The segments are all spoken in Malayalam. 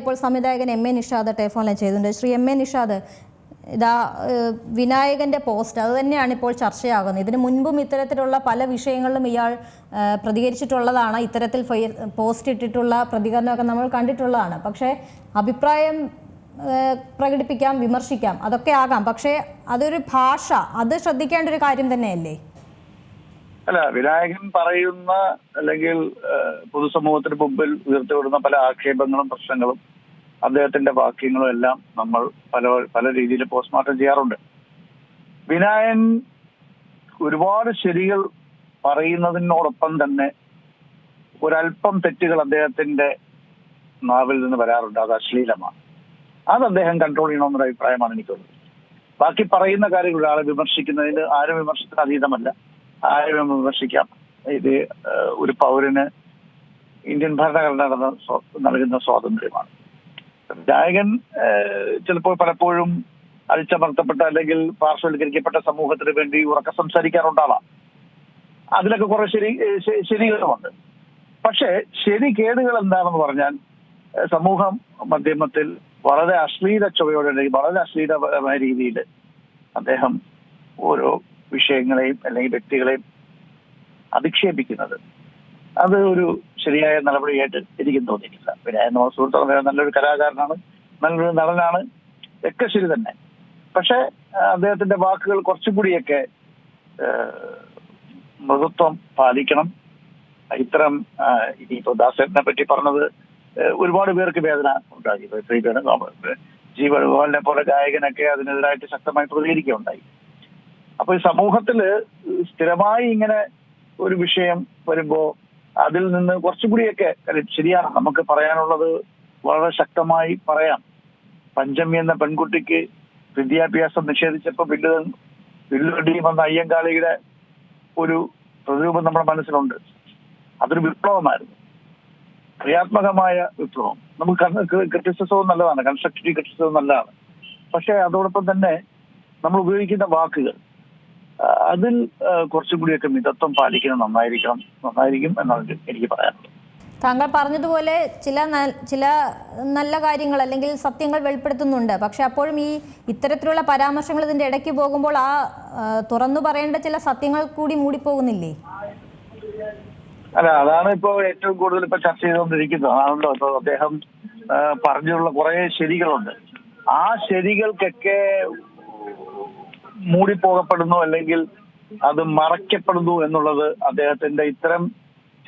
ഇപ്പോൾ സംവിധായകൻ എം എ നിഷാദ് ടെലിഫോണിൽ ചെയ്തിട്ടുണ്ട്. ശ്രീ എം എ നിഷാദ് ഇതാ വിനായകന്റെ പോസ്റ്റ് അത് തന്നെയാണ് ഇപ്പോൾ ചർച്ചയാകുന്നത്. ഇതിനു മുൻപും ഇത്തരത്തിലുള്ള പല വിഷയങ്ങളിലും ഇയാൾ പ്രതികരിച്ചിട്ടുള്ളതാണ്. ഇത്തരത്തിൽ പോസ്റ്റ് ഇട്ടിട്ടുള്ള പ്രതികരണമൊക്കെ നമ്മൾ കണ്ടിട്ടുള്ളതാണ്. പക്ഷേ അഭിപ്രായം പ്രകടിപ്പിക്കാം വിമർശിക്കാം അതൊക്കെ ആകാം. പക്ഷേ അതൊരു ഭാഷ. അത് ശ്രദ്ധിക്കേണ്ട ഒരു കാര്യം തന്നെയല്ലേ? അല്ല വിനായകൻ പറയുന്ന അല്ലെങ്കിൽ പൊതുസമൂഹത്തിന് മുമ്പിൽ ഉയർത്തിവിടുന്ന പല ആക്ഷേപങ്ങളും പ്രശ്നങ്ങളും അദ്ദേഹത്തിന്റെ വാക്യങ്ങളും എല്ലാം നമ്മൾ പല പല രീതിയിൽ പോസ്റ്റ്മോർട്ടം ചെയ്യാറുണ്ട്. വിനായൻ ഒരുപാട് ശരികൾ പറയുന്നതിനോടൊപ്പം തന്നെ ഒരല്പം തെറ്റുകൾ അദ്ദേഹത്തിന്റെ നാവിൽ നിന്ന് വരാറുണ്ട്. അത് അശ്ലീലമാണ്. അത് അദ്ദേഹം കൺട്രോൾ ചെയ്യണമെന്നൊരു അഭിപ്രായമാണ് എനിക്കുള്ളത് ബാക്കി പറയുന്ന കാര്യങ്ങൾ ഒരാളെ വിമർശിക്കുന്നതിൽ ആരും വിമർശിക്കാൻ അതീതമല്ല. ആരും വിമർശിക്കാം. ഇത് ഒരു പൗരന് ഇന്ത്യൻ ഭരണഘടന നടന്ന നൽകുന്ന സ്വാതന്ത്ര്യമാണ്. ഏഹ്, ചിലപ്പോൾ പലപ്പോഴും അടിച്ചമർത്തപ്പെട്ട അല്ലെങ്കിൽ പാർശ്വവൽക്കരിക്കപ്പെട്ട സമൂഹത്തിന് വേണ്ടി ഉറക്കെ സംസാരിക്കാറുണ്ടാവാം. അതിലൊക്കെ കുറെ ശരി ശരികളുമുണ്ട്. പക്ഷേ ശരി കേടുകൾ എന്താണെന്ന് പറഞ്ഞാൽ സമൂഹം മാധ്യമത്തിൽ വളരെ അശ്ലീല ചുവയോടെ വളരെ അശ്ലീലമായ രീതിയിൽ അദ്ദേഹം ഓരോ വിഷയങ്ങളെയും അല്ലെങ്കിൽ വ്യക്തികളെയും അധിക്ഷേപിക്കുന്നത്. അത് ഒരു ശരിയായ നടപടിയായിട്ട് എനിക്കും തോന്നിയിട്ടില്ല. പിന്നെ നമ്മുടെ സുഹൃത്ത് പറഞ്ഞ നല്ലൊരു കലാകാരനാണ് നല്ലൊരു നടനാണ് ഒക്കെ ശരി തന്നെ. പക്ഷെ അദ്ദേഹത്തിന്റെ വാക്കുകൾ കുറച്ചും കൂടിയൊക്കെ ഏഹ്, മൃദുത്വം പാലിക്കണം. ഇത്തരം ഇനിയിപ്പോ ദാസേട്ടനെ പറ്റി പറഞ്ഞത് ഒരുപാട് പേർക്ക് വേദന ഉണ്ടായി. ശ്രീധരൻ ജീവനെ പോലെ ഗായകനൊക്കെ അതിനെതിരായിട്ട് ശക്തമായി പ്രതികരിക്കുകയുണ്ടായി. അപ്പൊ ഈ സമൂഹത്തിൽ സ്ഥിരമായി ഇങ്ങനെ ഒരു വിഷയം വരുമ്പോ അതിൽ നിന്ന് കുറച്ചുകൂടിയൊക്കെ കൂടിയൊക്കെ ശരിയാണ്. നമുക്ക് പറയാനുള്ളത് വളരെ ശക്തമായി പറയാം. പഞ്ചമി എന്ന പെൺകുട്ടിക്ക് വിദ്യാഭ്യാസം നിഷേധിച്ചപ്പോൾ ബില്ല് ബില്ലുകടിയും വന്ന അയ്യങ്കാളിയുടെ ഒരു പ്രതിരൂപം നമ്മുടെ മനസ്സിലുണ്ട്. അതൊരു വിപ്ലവമായിരുന്നു. ക്രിയാത്മകമായ വിപ്ലവം. നമുക്ക് ക്രിറ്റിസിസവും നല്ലതാണ്. കൺസ്ട്രക്റ്റീവ് ക്രിറ്റിസിസവും നല്ലതാണ്. പക്ഷേ അതോടൊപ്പം തന്നെ നമ്മൾ ഉപയോഗിക്കുന്ന വാക്കുകൾ അതിൽ കുറച്ചും കൂടിയൊക്കെ മിതത്വം പാലിക്കുന്നത് നന്നായിരിക്കണം നന്നായിരിക്കും എന്നാണ് എനിക്ക് പറയാനുള്ളത്. താങ്കൾ പറഞ്ഞതുപോലെ ചില ചില നല്ല കാര്യങ്ങൾ അല്ലെങ്കിൽ സത്യങ്ങൾ വെളിപ്പെടുത്തുന്നുണ്ട്. പക്ഷെ അപ്പോഴും ഈ ഇത്തരത്തിലുള്ള പരാമർശങ്ങൾ ഇതിന്റെ ഇടയ്ക്ക് പോകുമ്പോൾ ആ തുറന്നു പറയേണ്ട ചില സത്യങ്ങൾ കൂടി മൂടിപ്പോകുന്നില്ലേ? അല്ല അതാണ് ഇപ്പോ ഏറ്റവും കൂടുതൽ ഇപ്പൊ ചർച്ച ചെയ്തുകൊണ്ടിരിക്കുന്നത്. അതാണല്ലോ ഇപ്പൊ അദ്ദേഹം പറഞ്ഞുള്ള പറഞ്ഞിട്ടുള്ള കുറെ ശരികളുണ്ട്. ആ ശരികൾക്കൊക്കെ മൂടിപ്പോകപ്പെടുന്നു അല്ലെങ്കിൽ അത് മറയ്ക്കപ്പെടുന്നു എന്നുള്ളത് അദ്ദേഹത്തിന്റെ ഇത്തരം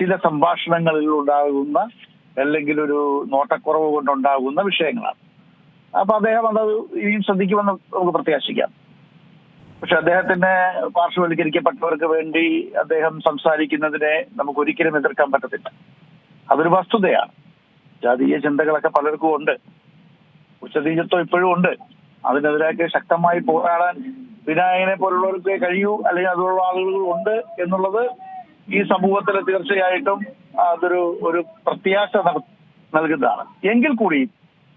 ചില സംഭാഷണങ്ങളിൽ ഉണ്ടാകുന്ന അല്ലെങ്കിൽ ഒരു നോട്ടക്കുറവ് കൊണ്ടുണ്ടാകുന്ന വിഷയങ്ങളാണ്. അപ്പൊ അദ്ദേഹം അത് ഇനിയും ശ്രദ്ധിക്കുമെന്ന് നമുക്ക് പ്രത്യാശിക്കാം. പക്ഷെ അദ്ദേഹത്തിന് പാർശ്വവൽക്കരിക്കപ്പെട്ടവർക്ക് വേണ്ടി അദ്ദേഹം സംസാരിക്കുന്നതിനെ നമുക്ക് ഒരിക്കലും എതിർക്കാൻ പറ്റത്തില്ല. അതൊരു വസ്തുതയാണ്. ജാതീയ ചിന്തകളൊക്കെ പലർക്കും ഉണ്ട്. ഉച്ചനീചത്വം ഇപ്പോഴും ഉണ്ട്. അതിനെതിരായിട്ട് ശക്തമായി പോരാടാൻ വിനായകനെ പോലുള്ളവർക്ക് കഴിയൂ അല്ലെങ്കിൽ അതുള്ള ആളുകൾ ഉണ്ട് എന്നുള്ളത് ഈ സമൂഹത്തിൽ തീർച്ചയായിട്ടും അതൊരു ഒരു പ്രത്യാശ നൽ- നൽകുന്നതാണ്. എങ്കിൽ കൂടി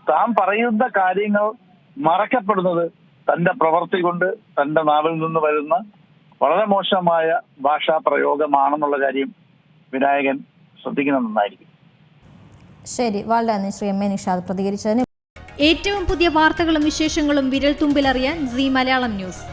താൻ പറയുന്ന കാര്യങ്ങൾ മറക്കപ്പെടുന്നത് തന്റെ പ്രവൃത്തി കൊണ്ട് തന്റെ നാവിൽ നിന്ന് വരുന്ന വളരെ മോശമായ ഭാഷാ പ്രയോഗമാണെന്നുള്ള കാര്യം വിനായകൻ ശ്രദ്ധിക്കുന്നത് നന്നായിരിക്കും. ശരി. വളരെ നന്ദി ശ്രീ എം എ നിഷാദ് പ്രതികരിച്ചതിന് ഏറ്റവും പുതിയ വാർത്തകളും വിശേഷങ്ങളും വിരൽ തുമ്പിലറിയാൻ സി മലയാളം ന്യൂസ്.